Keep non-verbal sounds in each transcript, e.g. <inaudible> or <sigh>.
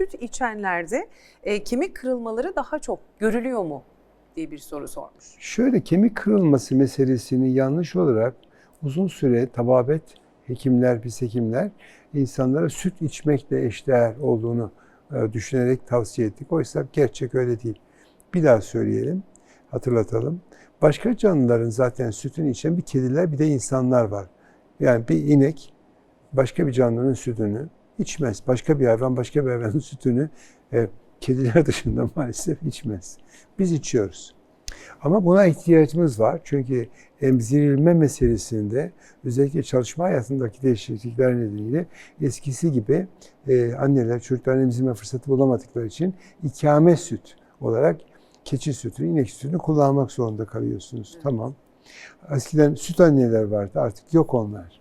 süt içenlerde e, kemik kırılmaları daha çok görülüyor mu diye bir soru sormuş. Şöyle kemik kırılması meselesini yanlış olarak uzun süre tababet hekimler, biz hekimler insanlara süt içmekle eşdeğer olduğunu e, düşünerek tavsiye ettik. Oysa gerçek öyle değil. Bir daha söyleyelim, hatırlatalım. Başka canlıların zaten sütünü içen bir kediler bir de insanlar var. Yani bir inek başka bir canlının sütünü içmez. Başka bir hayvan başka bir hayvanın sütünü e, kediler <laughs> dışında maalesef içmez. Biz içiyoruz. Ama buna ihtiyacımız var. Çünkü emzirilme meselesinde özellikle çalışma hayatındaki değişiklikler nedeniyle eskisi gibi e, anneler çocukların emzirme fırsatı bulamadıkları için ikame süt olarak keçi sütünü, inek sütünü kullanmak zorunda kalıyorsunuz. Tamam. Eskiden süt anneler vardı. Artık yok onlar.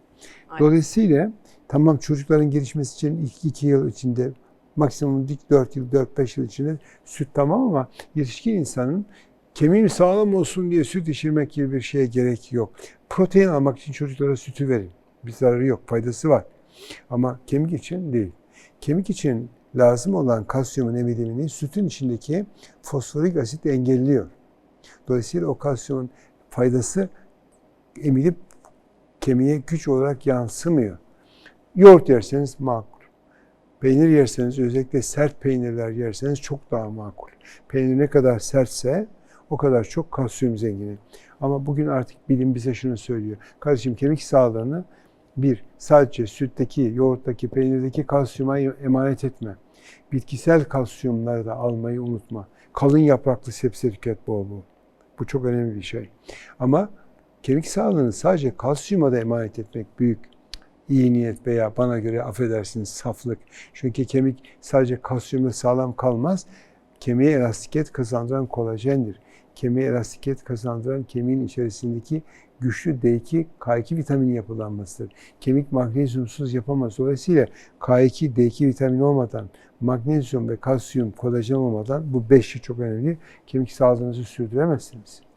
Dolayısıyla tamam çocukların gelişmesi için ilk iki yıl içinde maksimum dik 4 yıl, 4-5 yıl içinde süt tamam ama yetişkin insanın kemiğim sağlam olsun diye süt içirmek gibi bir şeye gerek yok. Protein almak için çocuklara sütü verin. Bir zararı yok, faydası var. Ama kemik için değil. Kemik için lazım olan kalsiyumun emilimini sütün içindeki fosforik asit engelliyor. Dolayısıyla o kalsiyumun faydası emilip kemiğe güç olarak yansımıyor. Yoğurt yerseniz makul. Peynir yerseniz özellikle sert peynirler yerseniz çok daha makul. Peynir ne kadar sertse o kadar çok kalsiyum zengini. Ama bugün artık bilim bize şunu söylüyor. Kardeşim kemik sağlığını bir, sadece sütteki, yoğurttaki, peynirdeki kalsiyuma emanet etme. Bitkisel kalsiyumları da almayı unutma. Kalın yapraklı sebze tüket bol bol. Bu çok önemli bir şey. Ama kemik sağlığını sadece kalsiyuma da emanet etmek büyük iyi niyet veya bana göre affedersiniz saflık. Çünkü kemik sadece kalsiyumla sağlam kalmaz. Kemiğe elastikiyet kazandıran kolajendir. Kemiğe elastikiyet kazandıran kemiğin içerisindeki güçlü D2, K2 vitamini yapılanmasıdır. Kemik magnezyumsuz yapamaz. Dolayısıyla K2, D2 vitamini olmadan, magnezyum ve kalsiyum, kolajen olmadan bu beşi çok önemli. Kemik sağlığınızı sürdüremezsiniz.